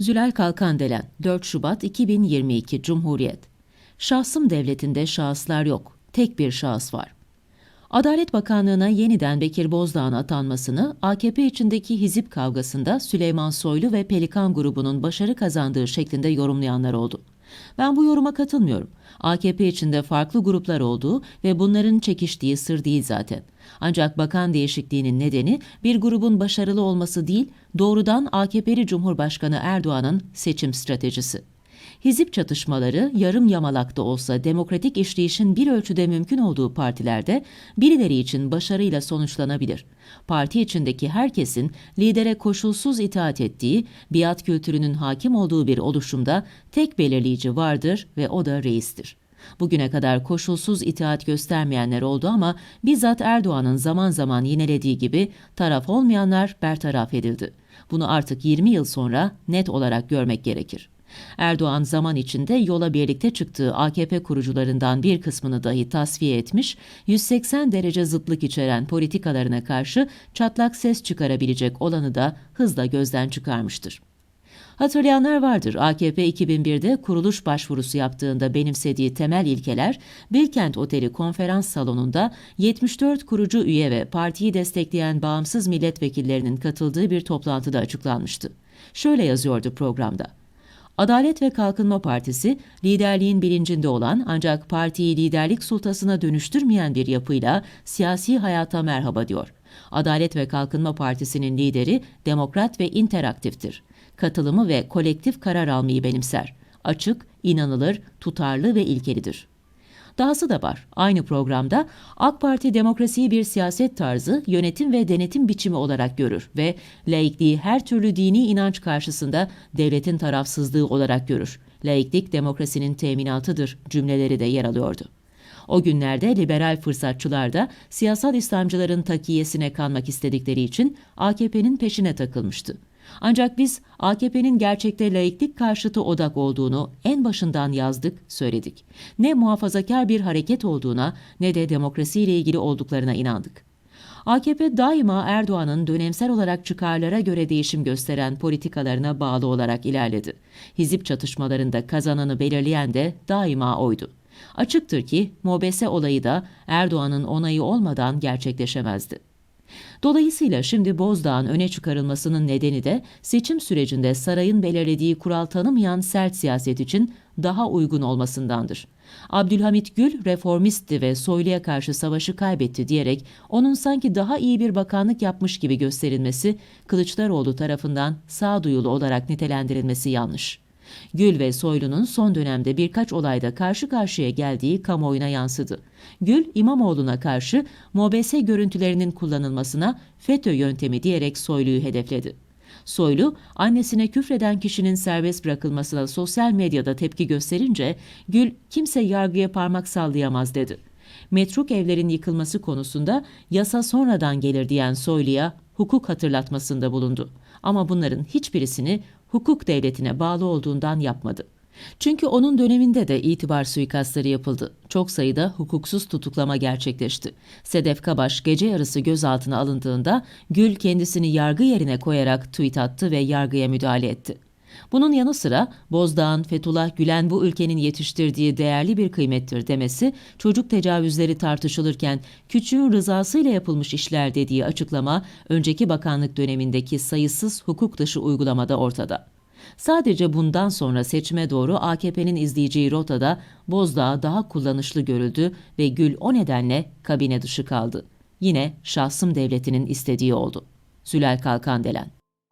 Zülal Kalkandelen 4 Şubat 2022 Cumhuriyet Şahsım devletinde şahıslar yok. Tek bir şahıs var. Adalet Bakanlığı'na yeniden Bekir Bozdağ'ın atanmasını AKP içindeki hizip kavgasında Süleyman Soylu ve Pelikan grubunun başarı kazandığı şeklinde yorumlayanlar oldu. Ben bu yoruma katılmıyorum. AKP içinde farklı gruplar olduğu ve bunların çekiştiği sır değil zaten. Ancak bakan değişikliğinin nedeni bir grubun başarılı olması değil, doğrudan AKP'li Cumhurbaşkanı Erdoğan'ın seçim stratejisi. Hizip çatışmaları yarım yamalakta olsa demokratik işleyişin bir ölçüde mümkün olduğu partilerde birileri için başarıyla sonuçlanabilir. Parti içindeki herkesin lidere koşulsuz itaat ettiği, biat kültürünün hakim olduğu bir oluşumda tek belirleyici vardır ve o da reistir. Bugüne kadar koşulsuz itaat göstermeyenler oldu ama bizzat Erdoğan'ın zaman zaman yinelediği gibi taraf olmayanlar bertaraf edildi. Bunu artık 20 yıl sonra net olarak görmek gerekir. Erdoğan zaman içinde yola birlikte çıktığı AKP kurucularından bir kısmını dahi tasfiye etmiş, 180 derece zıtlık içeren politikalarına karşı çatlak ses çıkarabilecek olanı da hızla gözden çıkarmıştır. Hatırlayanlar vardır. AKP 2001'de kuruluş başvurusu yaptığında benimsediği temel ilkeler Bilkent Oteli konferans salonunda 74 kurucu üye ve partiyi destekleyen bağımsız milletvekillerinin katıldığı bir toplantıda açıklanmıştı. Şöyle yazıyordu programda. Adalet ve Kalkınma Partisi, liderliğin bilincinde olan ancak partiyi liderlik sultasına dönüştürmeyen bir yapıyla siyasi hayata merhaba diyor. Adalet ve Kalkınma Partisi'nin lideri demokrat ve interaktiftir. Katılımı ve kolektif karar almayı benimser. Açık, inanılır, tutarlı ve ilkelidir. Dahası da var. Aynı programda AK Parti demokrasiyi bir siyaset tarzı, yönetim ve denetim biçimi olarak görür ve laikliği her türlü dini inanç karşısında devletin tarafsızlığı olarak görür. Laiklik demokrasinin teminatıdır cümleleri de yer alıyordu. O günlerde liberal fırsatçılar da siyasal İslamcıların takiyesine kanmak istedikleri için AKP'nin peşine takılmıştı. Ancak biz AKP'nin gerçekte laiklik karşıtı odak olduğunu en başından yazdık, söyledik. Ne muhafazakar bir hareket olduğuna ne de demokrasiyle ilgili olduklarına inandık. AKP daima Erdoğan'ın dönemsel olarak çıkarlara göre değişim gösteren politikalarına bağlı olarak ilerledi. Hizip çatışmalarında kazananı belirleyen de daima oydu. Açıktır ki Mobese olayı da Erdoğan'ın onayı olmadan gerçekleşemezdi. Dolayısıyla şimdi Bozdağ'ın öne çıkarılmasının nedeni de seçim sürecinde sarayın belirlediği kural tanımayan sert siyaset için daha uygun olmasındandır. Abdülhamit Gül reformistti ve Soylu'ya karşı savaşı kaybetti diyerek onun sanki daha iyi bir bakanlık yapmış gibi gösterilmesi Kılıçdaroğlu tarafından sağduyulu olarak nitelendirilmesi yanlış. Gül ve Soylu'nun son dönemde birkaç olayda karşı karşıya geldiği kamuoyuna yansıdı. Gül, İmamoğlu'na karşı MOBS görüntülerinin kullanılmasına FETÖ yöntemi diyerek Soylu'yu hedefledi. Soylu, annesine küfreden kişinin serbest bırakılmasına sosyal medyada tepki gösterince Gül kimse yargıya parmak sallayamaz dedi. Metruk evlerin yıkılması konusunda yasa sonradan gelir diyen Soylu'ya hukuk hatırlatmasında bulundu. Ama bunların hiçbirisini hukuk devletine bağlı olduğundan yapmadı. Çünkü onun döneminde de itibar suikastları yapıldı. Çok sayıda hukuksuz tutuklama gerçekleşti. Sedef Kabaş gece yarısı gözaltına alındığında Gül kendisini yargı yerine koyarak tweet attı ve yargıya müdahale etti. Bunun yanı sıra Bozdağ'ın Fethullah Gülen bu ülkenin yetiştirdiği değerli bir kıymettir demesi, çocuk tecavüzleri tartışılırken küçüğün rızasıyla yapılmış işler dediği açıklama önceki bakanlık dönemindeki sayısız hukuk dışı uygulamada ortada. Sadece bundan sonra seçime doğru AKP'nin izleyeceği rotada Bozdağ daha kullanışlı görüldü ve Gül o nedenle kabine dışı kaldı. Yine şahsım devletinin istediği oldu. Zülal Kalkandelen